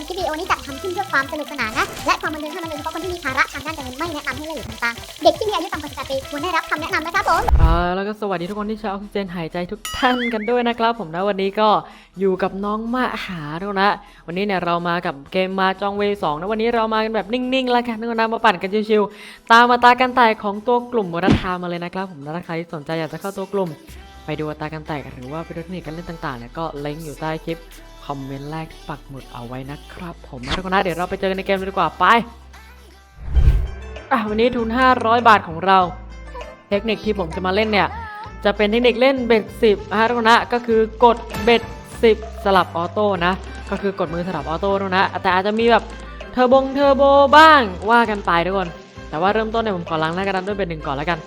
มคลิปวิดีโอนี้จัดทำขึ้นเพื่อความสนุกสนานนะ และความบันเทิงเท่านั้นโดยเฉพาะคนที่มีภาระทางด้านการเงินไม่แนะนำให้เล่นหรือทำตามเด็กที่มีอายุต่ำกว่า18ปีควรได้รับคำแนะนำนะครับผมอ่าแล้วก็สวัสดีทุกคนที่ใช้ออกซิเจนหายใจทุกท่านกันด้วยนะครับผมนะวันนี้ก็อยู่กับน้องมาหาด้วยนะ วันนี้เนี่ยเรามากับเกมมาจองเวสองนะวันนี้เรามากันแบบนิ่งๆแล้วกันนะมาปั่นกันชิวๆตามมาตากันแตกของตัวกลุ่มรัฐามมาเลยนะครับผมนะถ้าใครสนใจอยากจะเข้าตัวกลุ่มไปดูอัตราการแตกหรือว่าไปดูเทคนิคการเล่นต่างๆเนี่ยก็ลิงก์อยู่ใต้คลิป คอมเมนต์แรกที่ปักหมุดเอาไว้นะครับ ผมทุกคนนะเดี๋ยวเราไปเจอกันในเกมเลยดีกว่าไปอะวันนี้ทุน 500 บาทของเรา เทคนิคที่ผมจะมาเล่นเนี่ย จะเป็นเทคนิคเล่นเบ็ดสิบนะฮะทุกคนนะก็คือกดเบ็ดสิบสลับออโต้นะ ก็คือกดมือสลับออโต้ทุกคนนะ แต่อาจจะมีแบบเทอร์บงเทอร์โบบ้างว่ากันไปทุกคน แต่ว่าเริ่มต้นเนี่ยผมขอล้างหน้ากระดานด้วยเบ็ดหนึ่งก่อนแล้วกัน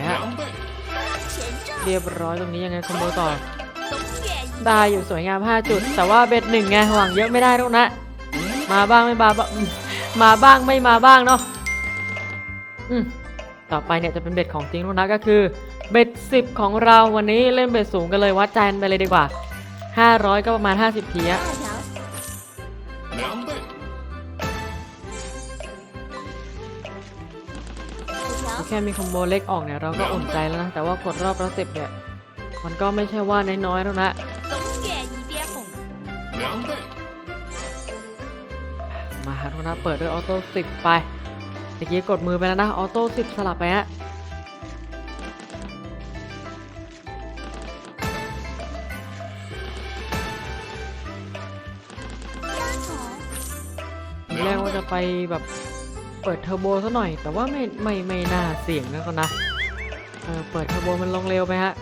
วยฮะ两倍，เรียบร้อยตรงนี้ยังไงคอมโบต่อ ได้อยู่สวยงาม 5 จุด แต่ว่าเบ็ดหนึ่งไงหวังเยอะไม่ได้ทุกนะ มาบ้างไม่มาบ้างอืมมาบ้างไม่มาบ้างเนาะอืมต่อไปเนี่ยจะเป็นเบ็ดของจริงทุกนะก็คือ เบ็ดสิบของเราวันนี้เล่นเบ็ดสูงกันเลยวัดใจกันไปเลยดีกว่า 500 ก็ประมาณ 50ทีอะ แค่มีคอมโบเล็กออกเนี่ยเราก็อุ่นใจแล้วนะ แต่ว่ากดรอบละสิบเนี่ยมันก็ไม่ใช่ว่าน้อยๆแล้วนะมาฮะทุกนะเปิดด้วยออโต้สิบไปเมื่อกี้กดมือไปแล้วนะออโต้สิบสลับไปฮะแรกว่าจะไปแบบ เปิดเทอร์โบสักหน่อยแต่ว่าไม่ไม่ไม่น่าเสียงนะกอนะเออเปิดเทอร์โบมันลงเร็วไปฮะ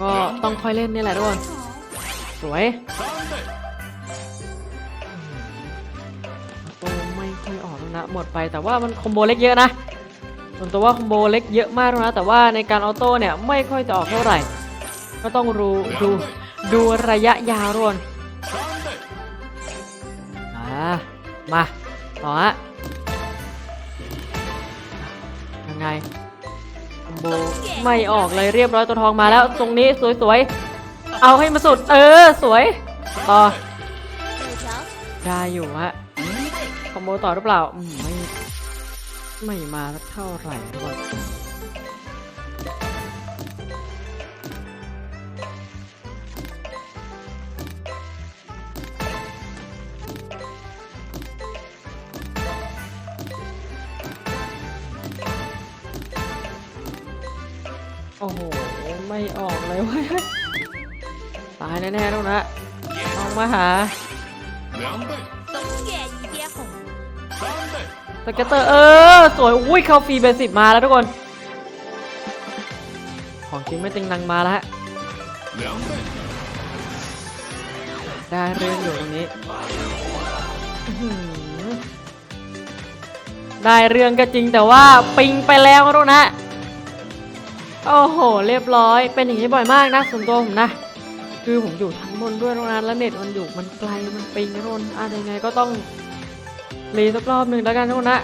ก็ต้องค่อยเล่นนี่แหละทุกคนสวยโตไม่ค่อยออกนะหมดไปแต่ว่ามันคอมโบเล็กเยอะนะส่วนตัวว่าคอมโบเล็กเยอะมากนะแต่ว่าในการออโต้เนี่ยไม่ค่อยจะออกเท่าไหร่ ก็ต้องรู้ดูดูระยะยาวรวนอ่า มาต่อฮะยังไงคอมโบไม่ออกเลยเรียบร้อยตัวทองมาแล้วตรงนี้สวยๆ เอาให้มาสุด เออ สวย ต่อ ได้อยู่ฮะคอมโบต่อหรือเปล่า ไม่ ไม่มาสักเท่าไหร่ทุกคน โอ้โห ไม่ออกเลยวะตายแน่ๆแล้วนะต้องมาหาสเก็ตเตอร์เออ สวย อุ้ยเข้าฟรีเบสิบมาแล้วทุกคน ของจริงไม่ติงนังมาแล้วได้เรื่องอยู่ตรงนี้ ได้เรื่องก็จริงแต่ว่าปิงไปแล้วรู้นะ โอ้โห เรียบร้อย เป็นอย่างนี้บ่อยมากนะส่วนตัวผมนะ คือผมอยู่ทั้งบนด้วยทุกนแล้วเน็ตมันอยู่มันไกลมันปิงนะทุกคนอะยังไงก็ต้องรีสักรอบหนึ่งแล้วกันทุกคนนะ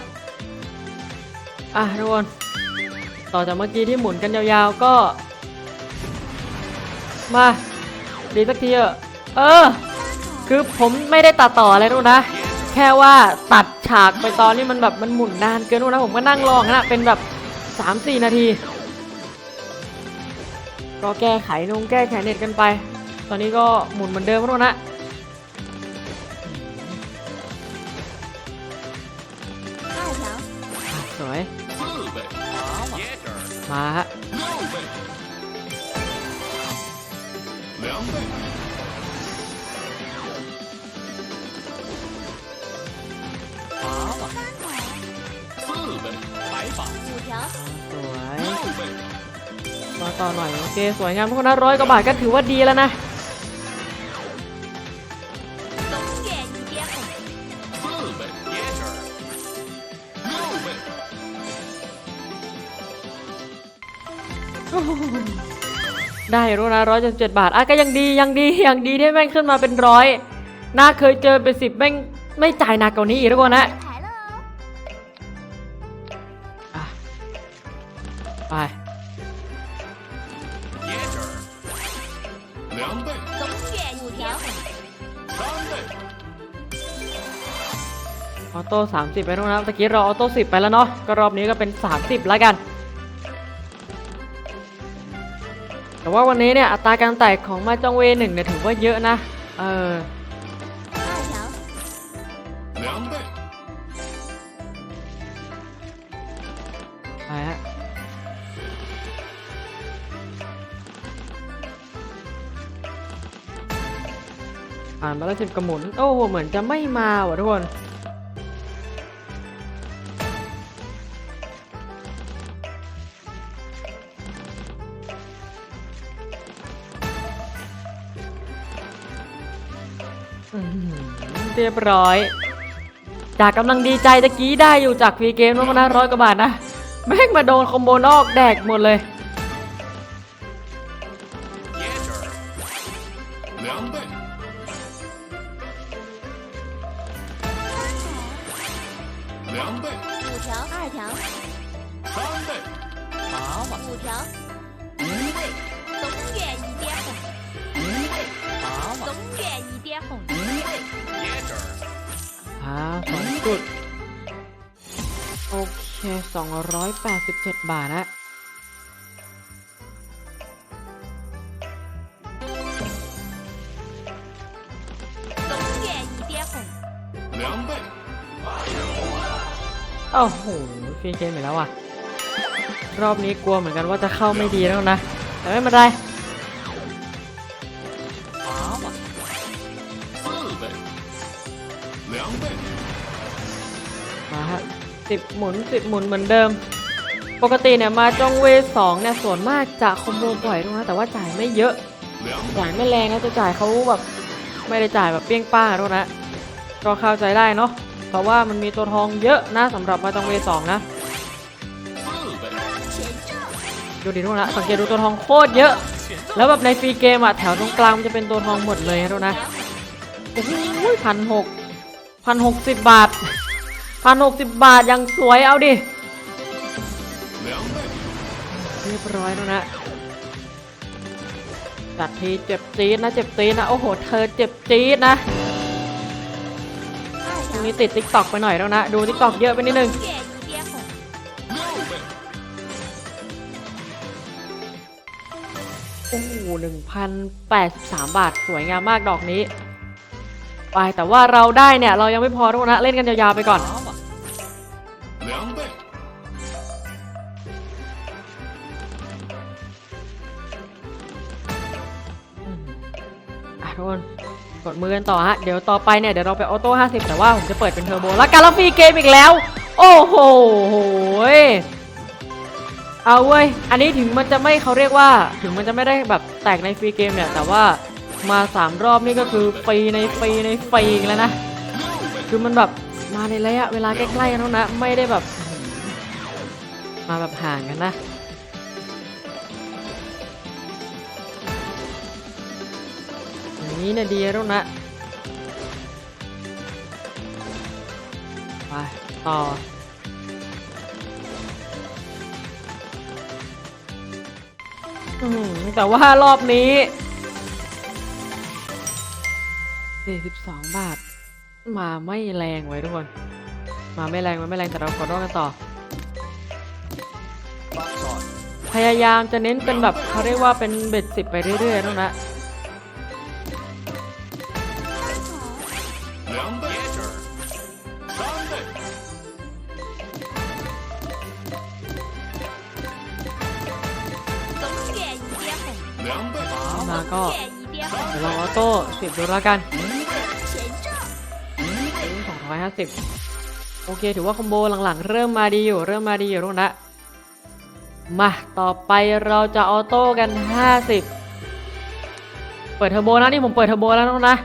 อะทุกคน ต่อจากเมื่อกี้ที่หมุนกันยาวๆก็ มาดีสักทีเถอะเออ คือผมไม่ได้ตัดต่ออะไรนู่นนะ แค่ว่าตัดฉากไปตอนนี้มันแบบมันหมุนนานเกินนู่นนะผมก็นั่งรอนะเป็นแบบ 3-4 นาที ก็แก้ไขนุ่งแก้ไขเน็ตกันไป ตอนนี้ก็หมุนเหมือนเดิมทุกคนนะสวยมาฮะสวย มาต่อหน่อยโอเคสวยงามทุกคนนะร้อยกว่าบาทก็ถือว่าดีแล้วนะได้รู้นะร้อยเจ็ดสิบเจ็ดบาทอะก็ยังดียังดียังดีที่แม่งขึ้นมาเป็นร้อยน่าเคยเจอเป็นสิบแม่งไม่จ่ายหนักกว่านี้อีกทุกคนนะ ออโต้30 ไปแล้วนะครับตะกี้เราออโต้10 ไปแล้วเนาะก็รอบนี้ก็เป็น 30 แล้วกัน แต่ว่าวันนี้เนี่ยอัตราการแตกของมาจองเวหนึ่งเนี่ยถือว่าเยอะนะ เออ ผ่านมาแล้วสิบกระหมุน โอ้โห เหมือนจะไม่มาว่ะทุกคนเรียบร้อย จากกำลังดีใจตะกี้ได้อยู่จากฟรีเกมนู้นมานะร้อยกว่าบาทนะ แม่งมาโดนคอมโบนอกแดกหมดเลย แค่ 287 บาทนะโอ้โหฟรีเกมไปแล้วอะ รอบนี้กลัวเหมือนกันว่าจะเข้าไม่ดีแล้วนะ แต่ไม่เป็นไรมาฮะ สิบหมุนสิบหมุนเหมือนเดิม ปกติเนี่ยมาจ้องเวสองเนี่ยส่วนมากจะคอมโบบ่อยนะแต่ว่าจ่ายไม่เยอะ จ่ายไม่แรงนะจะจ่ายเขาแบบไม่ได้จ่ายแบบเปี้ยงป้าด้วยนะก็เข้าใจได้เนาะเพราะว่ามันมีตัวทองเยอะนะสำหรับมาจ้องเวสองนะดูดีทุกนะสังเกตดูตัวทองโคตรเยอะ แล้วแบบในฟรีเกมอะแถวตรงกลางมันจะเป็นตัวทองหมดเลยนะทุกนะโอ้โพันหกพันหกสิบบาท พันหกสิบบาทยังสวยเอาดิ เรียบร้อยแล้วนะจัดทีเจ็บจี๊ดนะเจ็บจี๊ดนะ โอ้โห เธอเจ็บจี๊ดนะตรงนี้ติดติ๊กตอกไปหน่อยแล้วนะ ดูติ๊กตอกเยอะไปนิดนึงโอ้โหหนึ่งพันแปดสิบสามบาท สวยงามมากดอกนี้ ไปแต่ว่าเราได้เนี่ย เรายังไม่พอทุกนะ เล่นกันยาวๆไปก่อน คนกดมือกันต่อฮะ เดี๋ยวต่อไปเนี่ย เดี๋ยวเราไปออโต้ 50 แต่ว่าผมจะเปิดเป็นเทอร์โบแล้วการัฟรีเกมอีกแล้ว โอ้โหโหยเอาเว้ย อันนี้ถึงมันจะไม่เขาเรียกว่า ถึงมันจะไม่ได้แบบแตกในฟรีเกมเนี่ย แต่ว่ามาสามรอบนี่ก็คือฟรีในฟรีในฟรีแล้วนะ คือมันแบบมาในระยะเวลาใกล้ๆกันเท่านั้นไม่ได้แบบ มาแบบห่างกันนะ นี้เนี่ยดีแล้วนะไปต่ออืมแต่ว่ารอบนี้42บาท มาไม่แรงไว้ทุกคน มาไม่แรงมาไม่แรงแต่เราขอรอบกันต่อ พยายามจะเน้นเป็นแบบเขาเรียกว่าเป็นเบ็ดสิบไปเรื่อยๆนะ มาก็เดี๋ยวลองออโต้สิบดูแล้วกันสองร้อยห้าสิบโอเค ถือว่าคอมโบหลังๆ เริ่มมาดีอยู่ เริ่มมาดีอยู่ลูกนะมา ต่อไปเราจะออโต้กัน 50 เปิดเทอร์โบนะนี่ผมเปิดเทอร์โบแล้วลูกนะ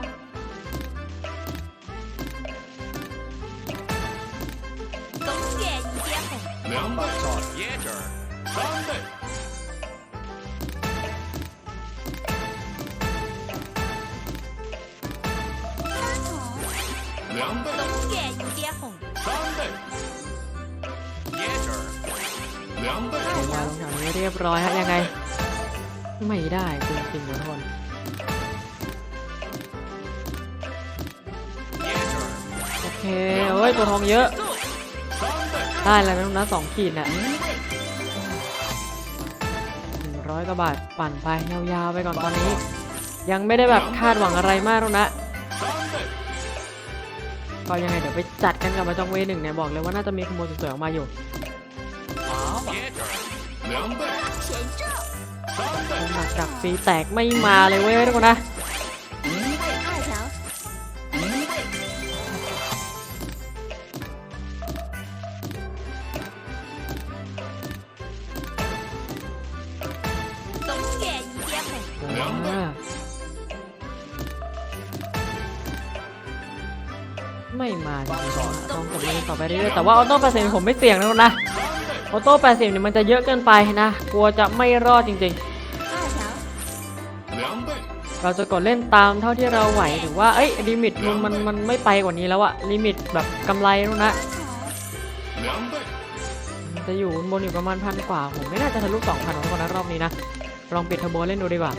ยบร้อยฮะยังไง ไม่ได้จริงๆนะทุกคนโอเคเฮ้ยตัวทองเยอะ ได้แล้วนะสองขีดน่ะหนึ่งร้อยกว่าบาทปั่นไปยาวๆไปก่อนตอนนี้ ยังไม่ได้แบบคาดหวังอะไรมากหรอกนะก็ยังไงเดี๋ยวไปจัดกันกับมาจองเวหนึ่งเนี่ยบอกเลยว่าน่าจะมีขโมยสวยๆออกมาอยู่ หมัดดักฟีแตกไม่มาเลยเว้ยทุกคนนะไม่มาจริงๆต้องผมเล่นต่อไปเรื่อยแต่ว่าออโต้แปดสิบผมไม่เสี่ยงแล้วนะออโต้แปดสิบเนี่ยมันจะเยอะเกินไปนะ กลัวจะไม่รอดจริงๆ เราจะกดเล่นตามเท่าที่เราไหวหรือว่าเอ้ยลิมิตมันมันมันไม่ไปกว่านี้แล้วอะลิมิตแบบกำไรนู่นนะ两倍，มันจะอยู่บนอยู่ประมาณพันกว่าผมไม่น่าจะทะลุสองพันของทุกคนนะรอบนี้นะลองปิดเทอร์โบเล่นดูดีกว่า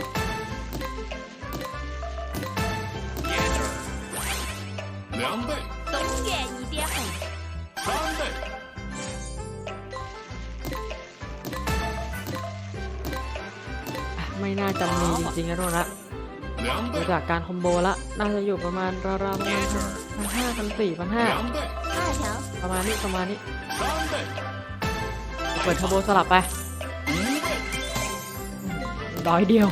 ไม่น่าจะมีจริงๆนะทุกคนนะดูจากการคอมโบละ น่าจะอยู่ประมาณราวๆพันห้าพันสี่พันห้าประมาณนี้ประมาณนี้ เปิดคอมโบสลับไปร้อยเดียว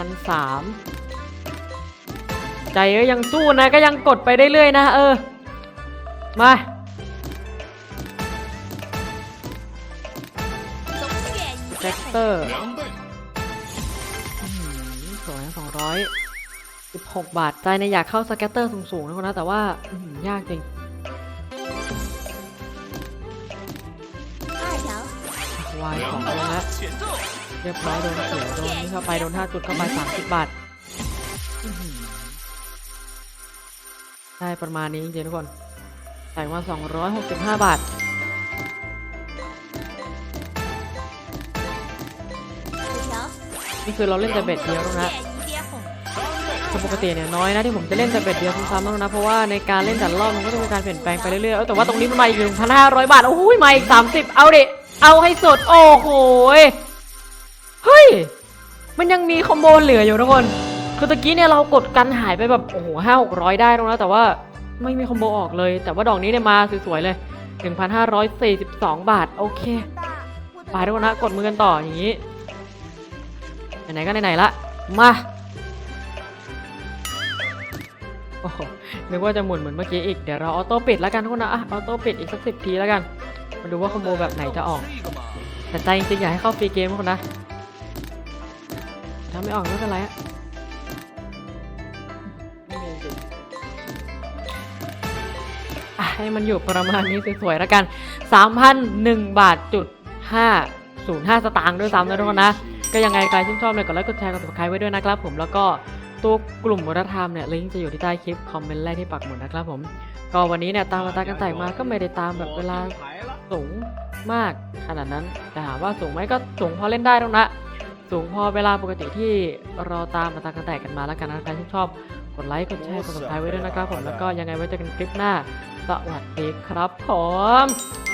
ันสามใจก็ยังสู้นะก็ยังกดไปได้เรื่อยนะ เออ มาเจ็คเตอร์สวยสองร้อยสิบหกบาท ใจในอยากเข้าสแกตเตอร์สูงๆนะคนนะ แต่ว่ายากจริง วายของเลยฮะเรียบร้อยโดนเสียวโดนเข้าไปโดนห้าจุดเข้าไปสามสิบบาทได้ประมาณนี้จริงๆทุกคนใส่มาสองร้อยหกสิบห้าบาทนี่คือเราเล่นแต่เบ็ดเดียวนะปกติเนี่ยน้อยนะที่ผมจะเล่นแต่เบ็ดเดียวซ้ำๆแล้วนะเพราะว่าในการเล่นแต่รอบมันก็จะมีการเปลี่ยนแปลงไปเรื่อยๆแต่ว่าตรงนี้มันมาอีกหนึ่งพันห้าร้อยบาทโอ้ยมาอีกสามสิบเอาดิ เอาให้สุดโอ้โหเฮ้ย มันยังมีคอมโบเหลืออยู่ทุกคน คือตะกี้เนี่ยเรากดกันหายไปแบบโอ้โหห้าหกร้อยได้แล้วนะแต่ว่าไม่มีคอมโบออกเลย แต่ว่าดอกนี้เนี่ยมาสวยๆเลยหนึ่งพันห้าร้อยสี่สิบสองบาท โอเคไปทุกคนนะ กดมือกันต่ออย่างนี้ ไหนๆก็ไหนๆละ มาโอ้โหนึกว่าจะหมุนเหมือนเมื่อกี้อีก เดี๋ยวเราออโต้ปิดแล้วกันทุกคนนะอะออโต้ปิดอีกสักสิบทีแล้วกัน มาดูว่าคอมโบแบบไหนจะออก แต่ใจจริงอยากให้เข้าฟรีเกมคนนะ ถ้าไม่ออกก็ไม่เป็นไรอะให้มันอยู่ประมาณนี้สวยๆแล้วกัน 3,001 บาทจุด5 05 สตางค์ด้วยซ้ำนะทุกคนนะ ก็ยังไงใครชอบเนี่ยกดไลค์กดแชร์กดติดตามไว้ด้วยนะครับผมแล้วก็ตัวกลุ่มวัฒนธรรมเนี่ยลิงก์จะอยู่ที่ใต้คลิปคอมเมนต์แรกที่ปักหมุดนะครับผม ก็วันนี้เนี่ยตามมาตากันแต่มาก็ไม่ได้ตามแบบเวลา สูงมากขนาดนั้น แต่ถามว่าสูงไหมก็สูงพอเล่นได้ตรงนะ สูงพอเวลาปกติที่เราตามมาตากระแตกกันมาแล้วกันนะใครที่ชอบกดไลค์กดแชร์กดติดตามไว้ด้วยนะครับผมแล้วก็ยังไงไว้เจอกันคลิปหน้า สวัสดีครับผม